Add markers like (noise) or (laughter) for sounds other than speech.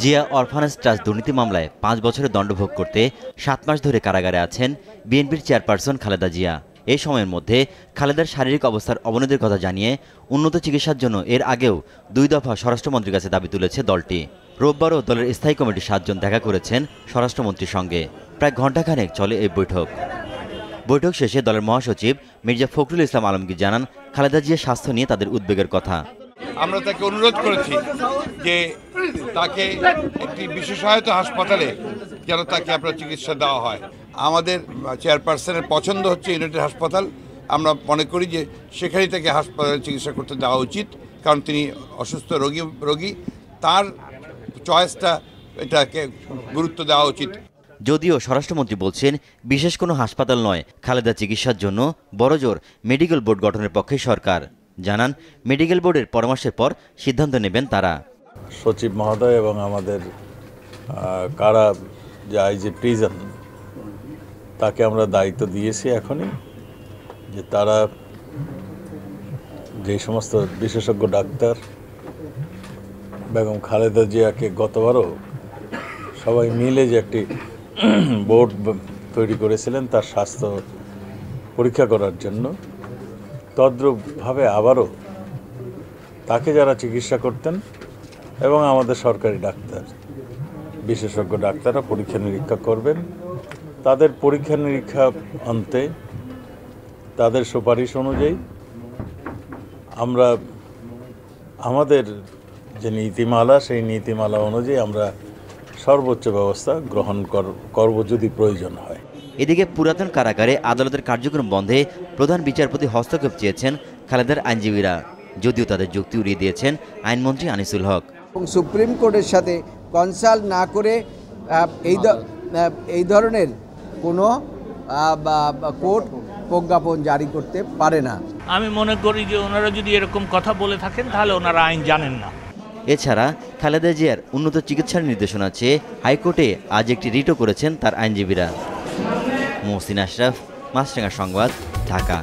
Zia orphanage trust দুর্নীতি মামলায় পাঁচ বছরের দণ্ডভোগ করতে সাত মাস ধরে কারাগারে আছেন বিএনপির চেয়ারপারসন খালেদা জিয়া। এই সময়ের মধ্যে খালেদার শারীরিক অবস্থার অবনতির কথা জানিয়ে উন্নত চিকিৎসার জন্য এর আগেও দুই দফা স্বরাষ্ট্রমন্ত্রীর কাছে দাবি তুলেছে দলটি। রোববারও দলের স্থায়ী কমিটির সাতজন দেখা করেছেন স্বরাষ্ট্রমন্ত্রীর সঙ্গে। প্রায় ঘণ্টাখানেক চলে এই বৈঠক। বৈঠক শেষে দলের মহাসচিব মির্জা ফখরুল ইসলাম আলমগীর জানান, খালেদা জিয়ার স্বাস্থ্য নিয়ে তাদের উদ্বেগের কথা। আমরা তাকে অনুরোধ করেছি যে তাকে একটি বিশেষায়িত হাসপাতালে যেন তাকে আপনার চিকিৎসা দেওয়া হয়। আমাদের চেয়ারপারসনের পছন্দ হচ্ছে ইউনাইটেড হাসপাতাল। আমরা মনে করি যে সেখানেই তাকে হাসপাতালে চিকিৎসা করতে দেওয়া উচিত, কারণ তিনি অসুস্থ রোগী রোগী। তার চয়েসটা এটাকে গুরুত্ব দেওয়া উচিত। যদিও স্বরাষ্ট্রমন্ত্রী বলছেন, বিশেষ কোনো হাসপাতাল নয়, খালেদা চিকিৎসার জন্য বড়জোর মেডিকেল বোর্ড গঠনের পক্ষে সরকার। জানান মেডিকেল বোর্ডের পরামর্শের পর সিদ্ধান্ত নেবেন তারা। সচিব মহোদয় এবং আমাদের কারা যে আইজি প্রিজন, তাকে আমরা দায়িত্ব দিয়েছি এখনই যে তারা যে সমস্ত বিশেষজ্ঞ ডাক্তার, বেগম খালেদা জিয়াকে গতবারও সবাই মিলে যে একটি (clears throat) বোর্ড তৈরি করেছিলেন তার স্বাস্থ্য পরীক্ষা করার জন্য। তদ্রূপভাবে আবারও তাকে যারা চিকিৎসা করতেন এবং আমাদের সরকারি ডাক্তার, বিশেষজ্ঞ ডাক্তাররা পরীক্ষা নিরীক্ষা করবেন। তাদের পরীক্ষা নিরীক্ষা অন্তে তাদের সুপারিশ অনুযায়ী আমরা আমাদের যে নীতিমালা, সেই নীতিমালা অনুযায়ী আমরা সর্বোচ্চ ব্যবস্থা গ্রহণ কর- করব যদি প্রয়োজন হয়। এদিকে পুরাতন কারাগারে আদালতের কার্যক্রম বন্ধে প্রধান বিচারপতি হস্তক্ষেপ চেয়েছেন খালেদার আইনজীবীরা যদিও তাদের যুক্তি উড়িয়ে দিয়েছেন আইনমন্ত্রী আনিসুল হক। এবং সুপ্রিম কোর্টের সাথে কনসাল্ট না করে এই এই ধরনের কোনো কোর্ট প্রজ্ঞাপন জারি করতে পারে না। আমি মনে করি যে ওনারা যদি এরকম কথা বলে থাকেন তাহলে ওনারা আইন জানেন না। এছাড়া খালেদা জিয়ার উন্নত চিকিৎসার নির্দেশনা চেয়ে হাইকোর্টে আজ একটি রিটও করেছেন তার আইনজীবীরা। মহসিন আশরাফ মাছরাঙ্গা সংবাদ ঢাকা।